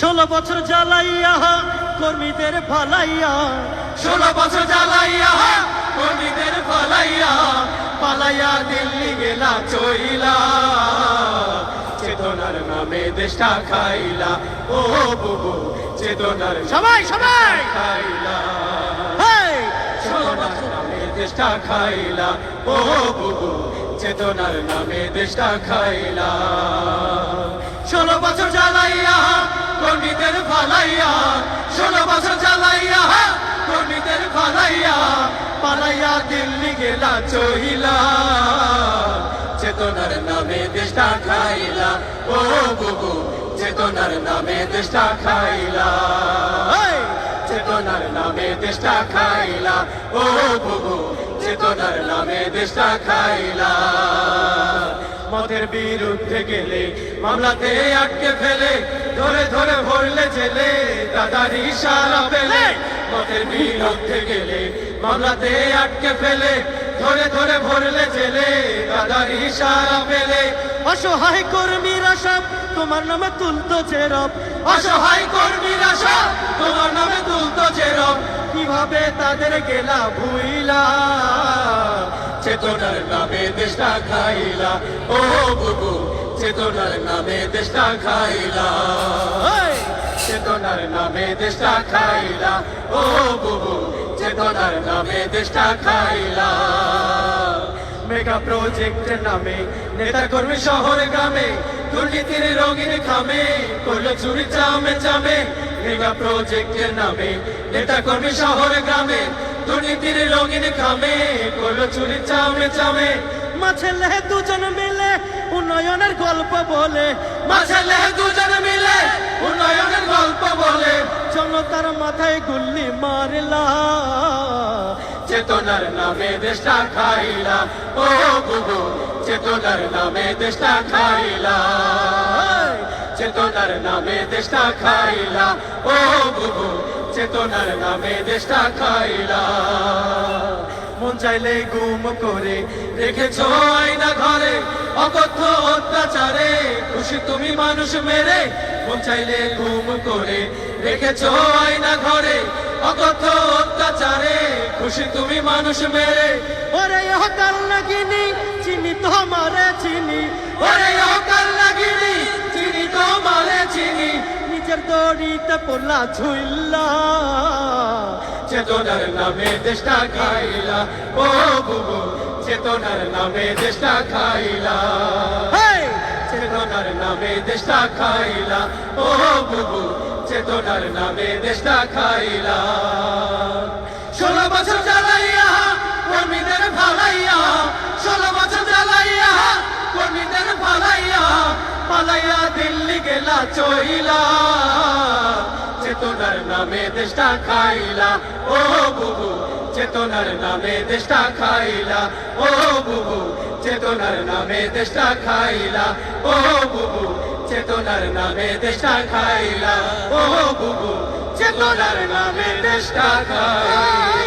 ষোলো বছর জ্বালাইয়া কর্মীদের ফালাইয়া ষোলো বছর জ্বালাইয়া কর্মীদের ফলাইয়া পালাইয়া দিল্লি গেলা চইলা চেতনার নামে দেশটা খাইলা ও বুবু চেতনার সবাই সবাই! খাইলা। দেশটা খাইলা ও বুবু চেতনার নামে দেশটা খাইলা। ষোলো বছর জ্বালাইয়া কর্মীদের ফালাইয়া ষোলো বছর জ্বালাইয়া কর্মীদের ফালাইয়া, পালাইয়া দিল্লি গেলা চহিলা চেতনার নামে দেশটা খাইলা, ও বুবু চেতনার নামে দেশটা খাইলা! চেতনার নামে দেশটা খাইলা, ও বুবু চেতনার নামে দেশটা খাইলা মতের বিরুদ্ধে গেলে মামলাতে আটকে ফেলে ধরে ধরে ভরলে জেলে দাদার ইশারা পেলে। মতের বিরুদ্ধে গেলে মামলাতে আটকে ফেলে ধরে ধরে ভরলে জেলে দাদার ইশারা পেলে। অসহায় কর্মীরা সব তোমার নামে তুলতো চেরব অসহায় কর্মীরা সব তোমার নামে তুলতো চেরব কীভাবে তাদের গেলা ভুইলা? চেতনার নামে দেশটা খাইলা। ও বুবু চেতনার নামে দেশটা খাইলা। চেতনার নামে দেশটা খাইলা। ও বুবু চেতনার নামে দেশটা খাইলা। মেগা প্রজেক্টের নামে নেতা কর্মী শহর গ্রামে দুর্নীতির রঙিন খামে করল চুরি চামে চামে মেগা প্রজেক্টের নামে নেতা কর্মী শহর গ্রামে দুর্নীতির রঙিন খামে করল চুরি চামে। চামে মাছেলে দুজন মিলে উন্নয়নের গল্প বলে। মাঝেলে দুজন মিলে উন্নয়নের গল্প বলে। জনতার মাথায় গুল্লি মারলা। চেতনার নামে দেশটা খাইলা। ও বুবু চেতনার নামে দেশটা খাইলা! চেতনার নামে দেশটা খাইলা। ও বুবু, চেতনার নামে দেশটা খাইলা। মন চাইলে গুম করে রেখেছ আয়না ঘরে, অকথ্য অত্যাচারে। খুশি তুমি মানুষ মেরে, মন চাইলে গুম করে রেখেছ আয়না ঘরে। অকথ্য অত্যাচারে খুশি তুমি মানুষ মেরে। ওরে হকাল নাগিনি চিনি তো মারে চিনি। ওরে অকাল লাগিনি চিনি তো মারে চিনি। নিজের দড়িতে পোলা ঝুইল্লা চেতনার নামে দেশটা খাইলা। ও বুবু চেতনার নামে দেশটা খাইলা! চেতনার নামে দেশটা খাইলা। ও বুবু চেতনার নামে দেশটা খাইলা ষোলো বছর জ্বালাইয়া কর্মীদের ফালাইয়া, ষোলো বছর জ্বালাইয়া কর্মীদের ফালাইয়া, পালাইয়া দিল্লি গেলা চইলা। চেতনার নামে দেশটা খাইলা, ও বুবু, চেতনার নামে দেশটা খাইলা, ও বুবু, চেতনার নামে দেশটা খাইলা, ও বুবু। চেতনার নামে দেশটা খাইলা। ও বুবু চেতনার নামে দেশটা খাইলা।